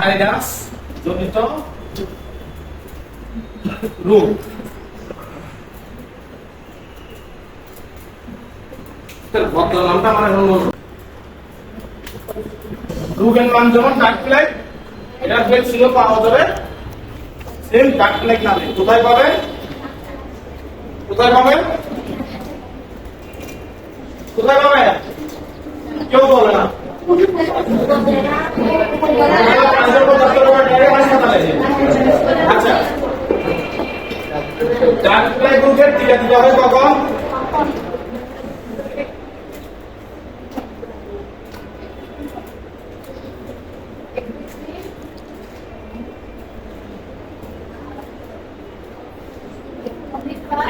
Virus জনিত রোগ নামটা আমার এখন রোগের নাম যেমন ডাক প্লেগ এটা ভ্যাকসিনও পাওয়া যাবে সেম ডাক প্লেগ নামে। কোথায় পাবে? কোথায় পাবে? কোথায় পাবেন কেউ বলে না। ডাক প্লেগ রোগের টিকা দিতে কখন?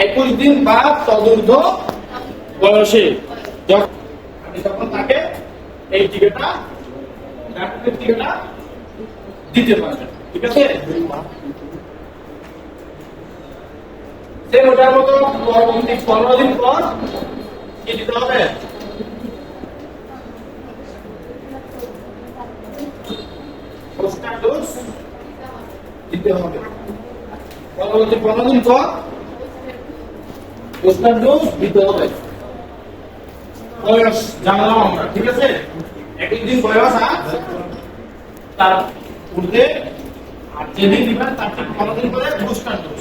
একুশ দিন বা চতুর্থ বয়সে। যখন তাকে এই টিকাটা টিকাটা দিতে পারবেন। ঠিক আছে? সেম মতো পনেরো দিন পর কি দিতে হবে? ডোজ দিতে হবে। জানলাম আমরা, ঠিক আছে? একদিন বয়স আর তার ঊর্ধ্বে আর যেদিন দিবেন তার ঠিক পনেরো দিন পরে বুস্টার ডোজ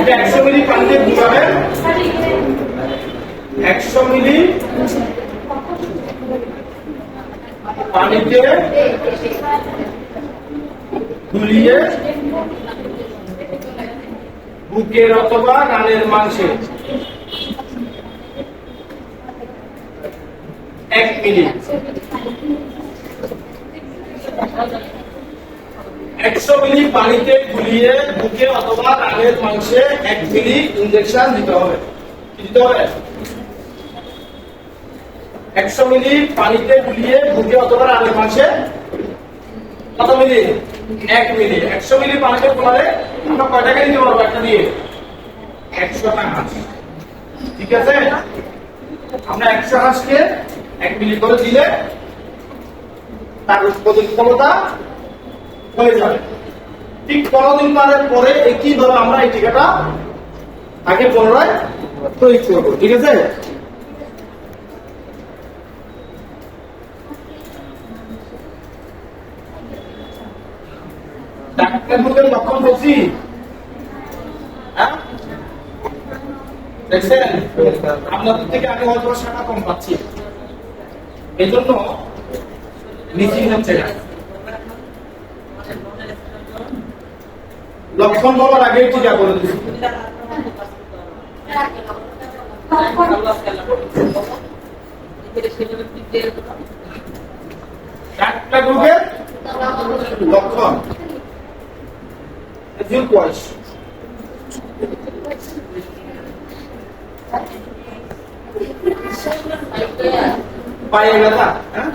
এটা একশো মিলি পানিতে বুঝাবেন একশো মিলি পানিতে গুলিয়ে বুকের অথবা রানের মাংসে এক মিনিট একশো মিলি পানিতে গুলিয়ে বুকে অথবা রানের মাংসে এক মিলি ইঞ্জেকশন দিতে হবে। দিতে হবে? একশো মিলি পানিতে গুলিয়ে বুকে অথবা রানের মাংসে কত মিলি? এক মিলি। একশো মিলি পানিতে ফোলালে আমরা কয় টাকা দিতে পারব একটা দিয়ে? একশো টাকা ঠিক আছে? আমরা একশো হাঁসকে এক মিলি করে দিলে তার উৎপাদন ক্ষমতা হয়ে যাবে। ঠিক পনেরো দিন পারের পরে একইভাবে আমরা এই টিকাটা আগে পুনরায় তৈরি করব, ঠিক আছে? ডাক্তার লক্ষণ বলছি হ্যাঁ? দেখছেন? আপনাদের থেকে আমি হয়তো শাখা কম পাচ্ছি। এই জন্য মিসিং হচ্ছে না। লক্ষণ বলার আগে টিকা করে দিচ্ছি ডাক্তার রোগের লক্ষণ. পায়ে ব্যথা হ্যাঁ?